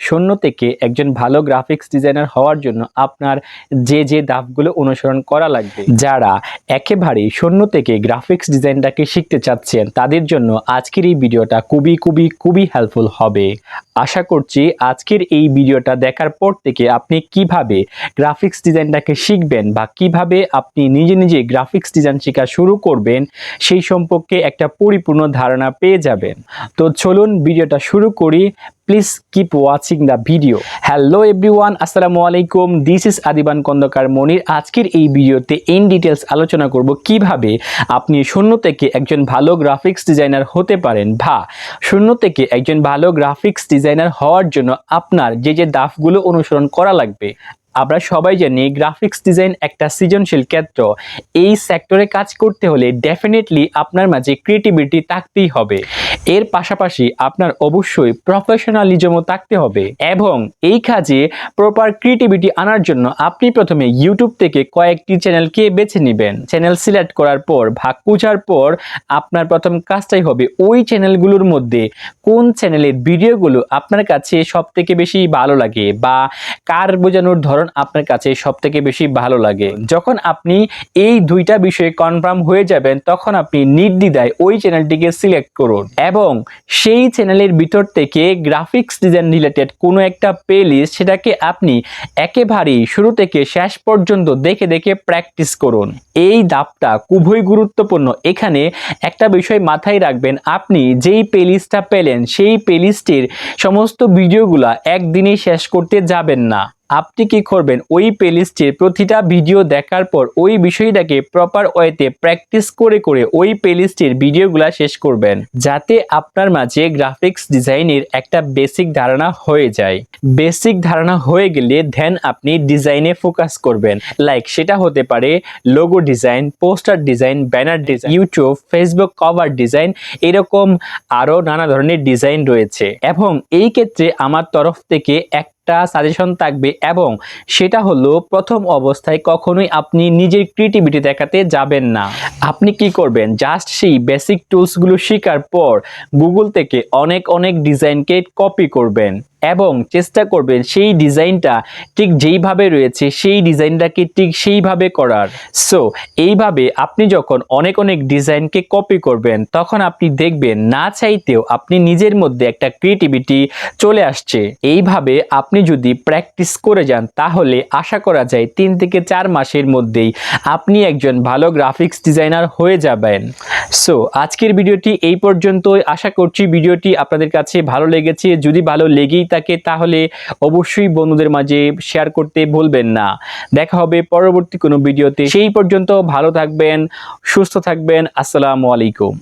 শূন্য থেকে একজন ভালো গ্রাফিক্স ডিজাইনার হওয়ার জন্য আপনার যে যে দাবগুলো অনুসরণ করা লাগবে। যারা একেবারেই শূন্য থেকে গ্রাফিক্স ডিজাইনটাকে শিখতে চাচ্ছেন, তাদের জন্য আজকের এই ভিডিওটা খুবই খুবই খুবই হেল্পফুল হবে। আশা করছি আজকের এই ভিডিওটা দেখার পর থেকে আপনি কীভাবে গ্রাফিক্স ডিজাইনটাকে শিখবেন বা কীভাবে আপনি নিজে নিজে গ্রাফিক্স ডিজাইন শেখা শুরু করবেন, সেই সম্পর্কে একটা পরিপূর্ণ ধারণা পেয়ে যাবেন। তো চলুন ভিডিওটা শুরু করি। Please keep watching the video hello everyone আসসালামু আলাইকুম। দিস ইজ আদিবান কন্দকার মনির আজকের এই ভিডিওতে ইন ডিটেলস আলোচনা করব কীভাবে আপনি শূন্য থেকে একজন ভালো গ্রাফিক্স ডিজাইনার হতে পারেন বা শূন্য থেকে একজন ভালো গ্রাফিক্স ডিজাইনার হওয়ার জন্য আপনার যে যে দাফগুলো অনুসরণ করা লাগবে। আমরা সবাই জানি গ্রাফিক্স ডিজাইন একটা সৃজনশীল ক্ষেত্র। এই সেক্টরে কাজ করতে হলে ডেফিনেটলি আপনার মাঝে ক্রিয়েটিভিটি থাকতেই হবে। এর পাশাপাশি আপনার অবশ্যই প্রফেশনালিজমও থাকতে হবে এবং এই কাজে প্রপার ক্রিয়েটিভিটি আনার জন্য আপনি প্রথমে ইউটিউব থেকে কয়েকটি চ্যানেলকে বেছে নেবেন। চ্যানেল সিলেক্ট করার পর, ভাগ খুঁজার পর আপনার প্রথম কাজটাই হবে ওই চ্যানেলগুলোর মধ্যে কোন চ্যানেলের ভিডিওগুলো আপনার কাছে সব থেকে বেশি ভালো লাগে বা কার বোঝানোর ধরন আপনার কাছে সব থেকে বেশি ভালো লাগে। যখন আপনি এই দুইটা বিষয়ে কনফার্ম হয়ে যাবেন, তখন আপনি নির্দ্বিধায় ওই চ্যানেলটিকে সিলেক্ট করুন সেই চ্যানেলের ভিতর থেকে গ্রাফিক্স ডিজাইন রিলেটেড কোনো একটা প্লে লিস্ট সেটাকে আপনি একেবারেই শুরু থেকে শেষ পর্যন্ত দেখে দেখে প্র্যাকটিস করুন। এই দাপটা খুবই গুরুত্বপূর্ণ। এখানে একটা বিষয় মাথায় রাখবেন, আপনি যেই প্লেলিস্টটা পেলেন, সেই প্লেলিস্টের সমস্ত ভিডিওগুলা একদিনেই শেষ করতে যাবেন না। আপনি কি করবেন? ওই প্লেলিস্টের প্রতিটা ভিডিও দেখার পর ওই বিষয়টাকে প্রপার ওয়েতে প্র্যাকটিস করে করে ওই প্লেলিস্টের ভিডিওগুলা শেষ করবেন। যাতে আপনার মাঝে গ্রাফিক্স ডিজাইনের একটা বেসিক ধারণা হয়ে যায়। বেসিক ধারণা হয়ে গেলে ধ্যান আপনি ডিজাইনে ফোকাস করবেন। লাইক সেটা হতে পারে logo design poster design banner design YouTube Facebook cover design এরকম আরও নানা ধরনের ডিজাইন রয়েছে। এবং এই ক্ষেত্রে আমার তরফ থেকে এক একটা সাজেশন থাকবে এবং সেটা হলো প্রথম অবস্থায় কখনোই আপনি নিজের ক্রিয়েটিভিটি দেখাতে যাবেন না। আপনি কি করবেন? জাস্ট সেই বেসিক টুলসগুলো শেখার পর গুগল থেকে অনেক অনেক ডিজাইনকে কপি করবেন। এবং চেষ্টা করবেন সেই ডিজাইনটা ঠিক যেইভাবে রয়েছে, সেই ডিজাইনটাকে ঠিক সেইভাবে করার। সো এইভাবে আপনি যখন অনেক অনেক ডিজাইনকে কপি করবেন, তখন আপনি দেখবেন না চাইতেও আপনি নিজের মধ্যে একটা ক্রিয়েটিভিটি চলে আসছে। এইভাবে আপনি যদি প্র্যাকটিস করে যান, তাহলে আশা করা যায় তিন থেকে চার মাসের মধ্যেই আপনি একজন ভালো গ্রাফিক্স ডিজাইনার হয়ে যাবেন। সো আজকের ভিডিওটি এই পর্যন্তই। আশা করছি ভিডিওটি আপনাদের কাছে ভালো লেগেছে। যদি ভালো লেগেই থাকে তাহলে অবশ্যই বন্ধুদের মাঝে শেয়ার করতে ভুলবেন না। দেখা হবে পরবর্তী কোনো ভিডিওতে সেই পর্যন্ত ভালো থাকবেন, সুস্থ থাকবেন। আসসালামু আলাইকুম।